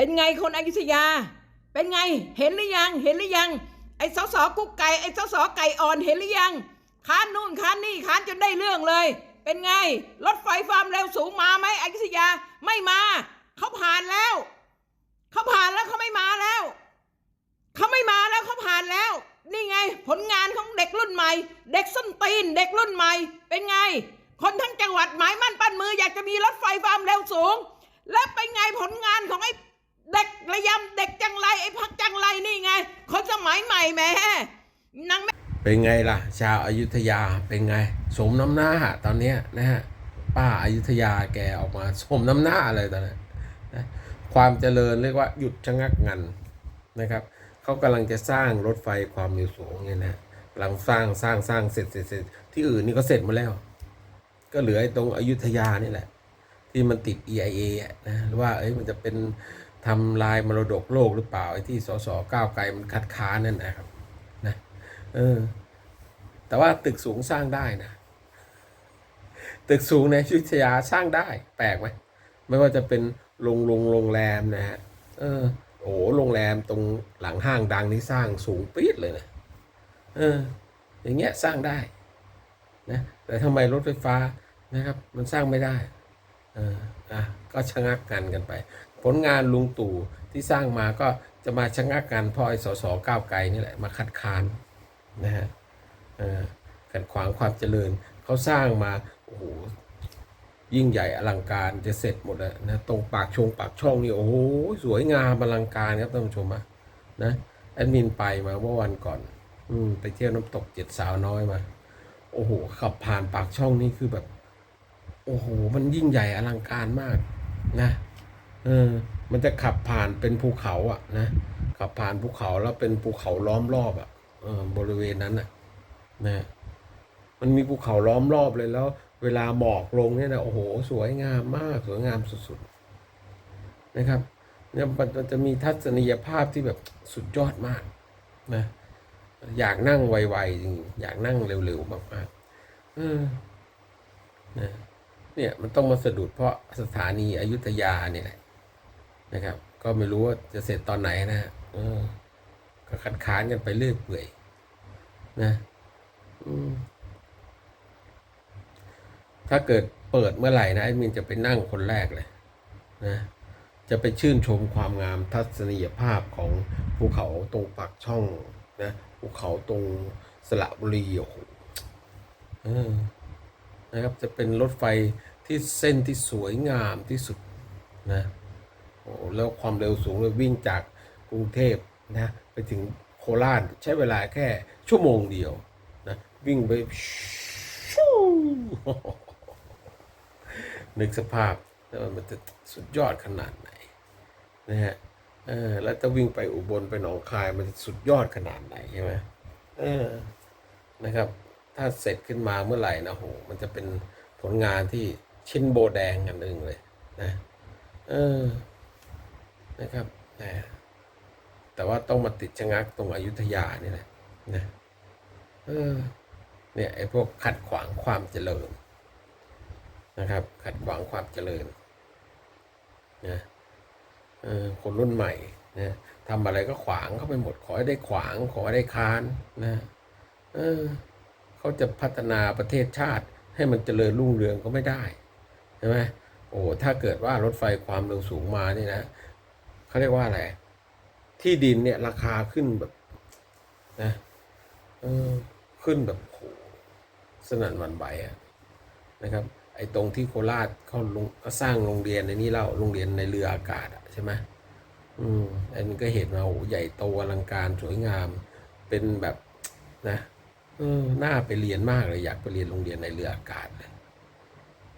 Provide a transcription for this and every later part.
เป็นไงคนอยุธยา เป็นไง เห็นหรือยัง เห็นหรือยัง ไอ้สสกุ๊กไก่ ไอ้สสไก่อ่อนเห็นหรือยัง ค้านนู่นค้านนี่ค้านจนได้เรื่องเลย เป็นไง รถไฟความเร็วสูงมาไหมอยุธยา ไม่มา เขาผ่านแล้ว เขาผ่านแล้วเขาไม่มาแล้ว เขาไม่มาแล้วเขาผ่านแล้ว นี่ไง ผลงานของเด็กรุ่นใหม่ เด็กส้นตีน เด็กรุ่นใหม่ เป็นไง คนทั้งจังหวัดหมายมั่นปั้นมืออยากจะมีรถไฟความเร็วสูง และเป็นไงผลงานของไอ้ เด็กระยำเด็กจังไรไอ้พักจังไรนี่ไง คนสมัยใหม่แม่นางเป็นไงล่ะ ชาวอายุทยาเป็นไง สมน้ำหน้าตอนเนี้ยนะฮะป้าอายุทยาแกออกมาสมน้ำหน้าเลยตอนนี้นะความเจริญเรียกว่าหยุดชะงักงันนะครับเขากำลังจะสร้างรถไฟความเร็วสูงเนี่ยนะกำลังสร้างสร้างสร้างเสร็จเสร็จเสร็จที่อื่นนี่ก็เสร็จหมาแล้ว ก็เหลือไอ้ตรงอยุธยานี่แหละ ที่มันติด EIA นะหรือว่าเอ้ยมันจะเป็น ทำลายมรดกโลกหรือเปล่าไอ้ที่สสก้าวไกลมันคัดค้านนั่นนะครับนะเออ แต่ว่าตึกสูงสร้างได้นะ ตึกสูงในอยุธยาสร้างได้ แปลกไหมไม่ว่าจะเป็นโรงโรงโรงแรมนะฮะเออโอ้โหโรงแรมตรงหลังห้างดังนี่สร้างสูงปี๊ดเลยนะเออ อย่างเงี้ยสร้างได้นะแต่ทำไมรถไฟฟ้านะครับ มันสร้างไม่ได้เอออะก็ชะงักกันกันไป ผลงานลุงตู่ที่สร้างมาก็จะมาชะงักกันเพราะไอ้สสก้าวไกลนี่แหละมาคัดค้านนะฮะขัดขวางความเจริญเขาสร้างมาโอ้โหยิ่งใหญ่อลังการจะเสร็จหมดแล้วนะตรงปากชงปากช่องนี่โอ้โหสวยงามอลังการครับท่านผู้ชมอะนะแอดมินไปมาเมื่อวันก่อน อืมไปเที่ยวน้ำตกเจ็ดสาวน้อยมา โอ้โหขับผ่านปากช่องนี่คือแบบ โอ้โห มันยิ่งใหญ่อลังการมากนะ เออ มันจะขับผ่านเป็นภูเขาอะนะขับผ่านภูเขาแล้วเป็นภูเขาล้อมรอบอะเออบริเวณนั้นอะนะมันมีภูเขาล้อมรอบเลยแล้ว เวลาหมอกลงเนี่ยนะโอ้โห สวยงามมากสวยงามสุดๆนะครับเนี่ยมันจะมีทัศนียภาพที่แบบสุดยอดมากนะอยากนั่งไวๆจริงอยากนั่งเร็วๆมากๆเออนะเนี่ยมันต้องมาสะดุดเพราะสถานีอยุธยาเนี่ยแหละ นะครับ ก็ไม่รู้ว่าจะเสร็จตอนไหนนะฮะเออก็คัดค้านกันไปเรื่อยเปื่อยนะถ้าเกิดเปิดเมื่อไหร่นะไอ้มินจะไปนั่งคนแรกเลยนะจะไปชื่นชมความงามทัศนียภาพของภูเขาตรงปากช่องนะภูเขาตรงสระบุรีโอ้โหนะครับจะเป็นรถไฟที่เส้นที่สวยงามที่สุดนะ แล้วความเร็วสูงเลยวิ่งจากกรุงเทพนะไปถึงโคราชใช้เวลาแค่ชั่วโมงเดียวนะวิ่งไปชูนึกสภาพแล้วมันจะสุดยอดขนาดไหนนะฮะเออแล้วถ้าวิ่งไปอุบลไปหนองคายมันจะสุดยอดขนาดไหนใช่ไหมเออนะครับ ถ้าเสร็จขึ้นมาเมื่อไหร่นะโหมันจะเป็นผลงานที่ชิ้นโบแดงกันหนึ่งเลยนะเออ นะครับนะแต่ว่าต้องมาติดชะงักตรงอยุธยานี่แหละนะเออเนี่ยไอ้พวกขัดขวางความเจริญนะครับ ขัดขวางความเจริญนะเออคนรุ่นใหม่นะทำอะไรก็ขวางเข้าไปหมดขอให้ได้ขวางขอให้ได้ค้านนะเออเขาจะพัฒนาประเทศชาติให้มันเจริญรุ่งเรืองก็ไม่ได้ใช่ไหมโอ้ถ้าเกิดว่ารถไฟความเร็วสูงมานี่นะ เขาเรียกว่าอะไร ที่ดินเนี่ยราคาขึ้นแบบนะเออขึ้นแบบโหสนั่นหวันไหวอะนะครับ ไอ้ตรงที่โคราชเขาลงก็สร้างโรงเรียนในนี้แล้วโรงเรียนในเรืออากาศใช่ไหมอืมอันนี้ก็เห็นมาโหใหญ่โตอลังการสวยงามเป็นแบบนะเออน่าไปเรียนมากเลยอยากไปเรียนโรงเรียนในเรืออากาศเลย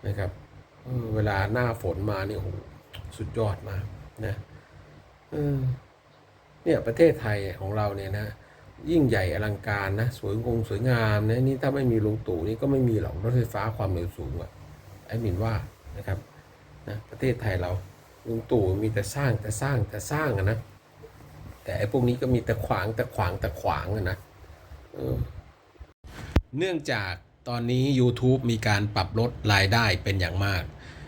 นะครับเวลาหน้าฝนมานี่โหสุดยอดมากนะ เนี่ยประเทศไทยของเราเนี่ยนะยิ่งใหญ่อลังการนะสวยงงสวยงามนะนี่ถ้าไม่มีลุงตู่นี่ก็ไม่มีหรอกรถไฟฟ้าความเร็วสูงอะไอ้หมินว่านะครับนะประเทศไทยเราลุงตู่มีแต่สร้างแต่สร้างแต่สร้างอะนะแต่ไอ้พวกนี้ก็มีแต่ขวางแต่ขวางแต่ขวางอะนะเออเนื่องจากตอนนี้ YouTube มีการปรับลดรายได้เป็นอย่างมาก